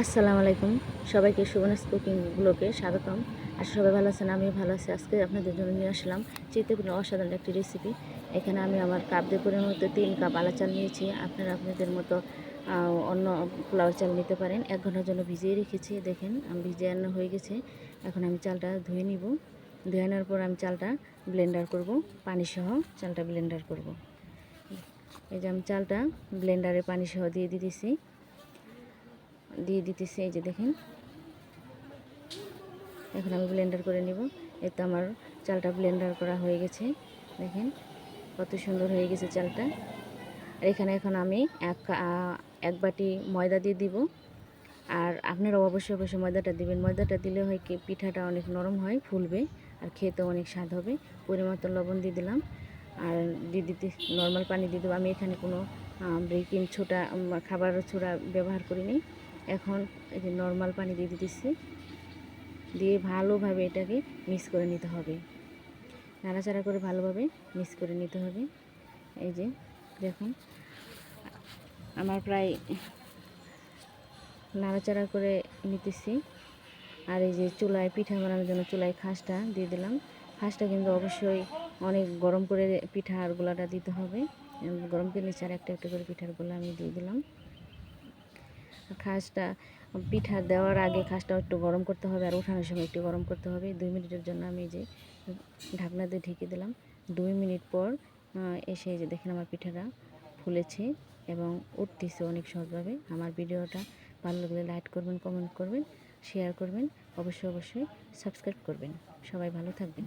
আসসালামু আলাইকুম। সবাইকে সুবর্ণাস কুকিং ব্লগে স্বাগতম। আর সবাই ভালো আছেন, আমিও ভালো আছি। আজকে আপনাদের জন্য নিয়ে আসলাম চিত্রগুলো অসাধারণ একটি রেসিপি এখানে আমি আমার কাপ দেপুরের মধ্যে তিন কাপ আলা চাল নিয়েছি। আপনারা আপনাদের মতো অন্য পোলাও চাল নিতে পারেন। এক ঘণ্টার জন্য ভিজিয়ে রেখেছি। দেখেন, আমি ভিজিয়ে আনা হয়ে গেছে। এখন আমি চালটা ধুয়ে নিব। ধুয়ে আনার পর আমি চালটা ব্লেন্ডার করব। পানি সহ চালটা ব্লেন্ডার করব। এই যে আমি চালটা ব্লেন্ডারে পানি সহ দিয়ে দিতেছি। দিয়ে দিতেছি, এই যে দেখেন। এখন আমি ব্লেন্ডার করে নিব। এতে আমার চালটা ব্লেন্ডার করা হয়ে গেছে, দেখেন। কত সুন্দর হয়ে গেছে চালটা। আর এখানে এখন আমি এক এক বাটি ময়দা দিয়ে দিব। আর আপনারা অবশ্যই অবশ্যই ময়দাটা দিবেন। ময়দাটা দিলে হয় কি, পিঠাটা অনেক নরম হয়, ফুলবে আর খেতেও অনেক স্বাদ হবে। পরিমাণ লবণ দিয়ে দিলাম। আর দিয়ে দিতে নর্মাল পানি দিয়ে দেবো। আমি এখানে কোনো বেকিং ছোটা খাবার ছোড়া ব্যবহার করিনি। এখন এই যে নর্মাল পানি দিয়ে দিতেছি। দিয়ে ভালোভাবে এটাকে মিক্স করে নিতে হবে। নাড়াচাড়া করে ভালোভাবে মিক্স করে নিতে হবে। এই যে দেখুন, আমার প্রায় নাড়াচাড়া করে নিতেছি। আর এই যে চুলায়, পিঠা বানানোর জন্য চুলায় খাসটা দিয়ে দিলাম। খাসটা কিন্তু অবশ্যই অনেক গরম করে পিঠার গোলাটা দিতে হবে। গরম করে নিচে আর একটা একটা করে পিঠার গোলা আমি দিয়ে দিলাম। খাসটা পিঠা দেওয়ার আগে খাসটা একটু গরম করতে হবে আর ওঠানোর সময় একটু গরম করতে হবে। দুই মিনিটের জন্য আমি যে ঢাকনা দিয়ে ঢেকে দিলাম। দুই মিনিট পর এসে যে দেখেন আমার পিঠাটা ফুলেছে এবং উঠতেছে অনেক সহজভাবে। আমার ভিডিওটা ভালো লাগলে লাইক করবেন, কমেন্ট করবেন, শেয়ার করবেন। অবশ্যই অবশ্যই সাবস্ক্রাইব করবেন। সবাই ভালো থাকবেন।